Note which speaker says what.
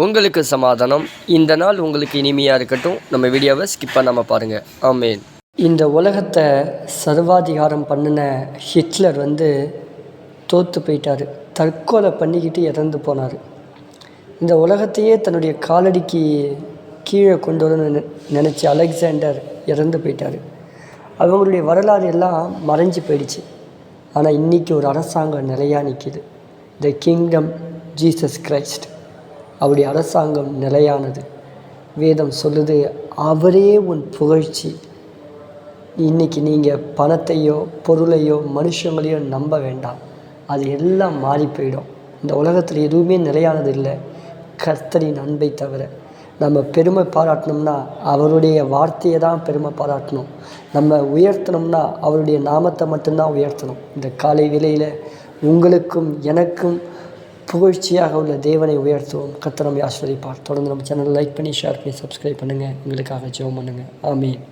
Speaker 1: உங்களுக்கு சமாதானம். இந்த நாள் உங்களுக்கு இனிமையாக இருக்கட்டும். நம்ம வீடியோவை ஸ்கிப் பண்ணாமல் பாருங்கள் ஆமேன். இந்த உலகத்தை சர்வாதிகாரம் பண்ணின ஹிட்லர் வந்து தோற்று போயிட்டார். தற்கொலை பண்ணிக்கிட்டு இறந்து போனார். இந்த உலகத்தையே தன்னுடைய காலடிக்கு கீழே கொண்டு வரணும்னு நினச்ச அலெக்சாண்டர் இறந்து போயிட்டார். அவங்களுடைய வரலாறு எல்லாம் மறைஞ்சு போயிடுச்சு. ஆனால் இன்றைக்கி ஒரு அரசாங்கம் நிலையாக நிற்கிது த கிங்டம் ஜீசஸ் கிரைஸ்ட் அவருடைய அரசாங்கம் நிலையானது. வேதம் சொல்லுது அவரே உன் புகழ்ச்சி. இன்றைக்கி நீங்கள் பணத்தையோ பொருளையோ மனுஷங்களையோ நம்ப வேண்டாம். அது எல்லாம் மாறி போயிடும் இந்த உலகத்தில் எதுவுமே நிலையானது இல்லை. கர்த்தரின் அன்பை தவிர. நம்ம பெருமை பாராட்டணும்னா அவருடைய வார்த்தையை தான் பெருமை பாராட்டணும். நம்ம உயர்த்தணும்னா அவருடைய நாமத்தை மட்டும்தான் உயர்த்தணும். இந்த காலை வேளையில் உங்களுக்கும் எனக்கும் புகழ்ச்சியாக உள்ள தேவனை உயர்த்துவோம். கர்த்தர் நம்மை ஆஸ்வதிப்பார் தொடர்ந்து நம்ம சேனலை லைக் பண்ணி ஷேர் பண்ணி சப்ஸ்கிரைப் பண்ணுங்கள் எங்களுக்காக ஜெபம் பண்ணுங்கள் ஆமீன்.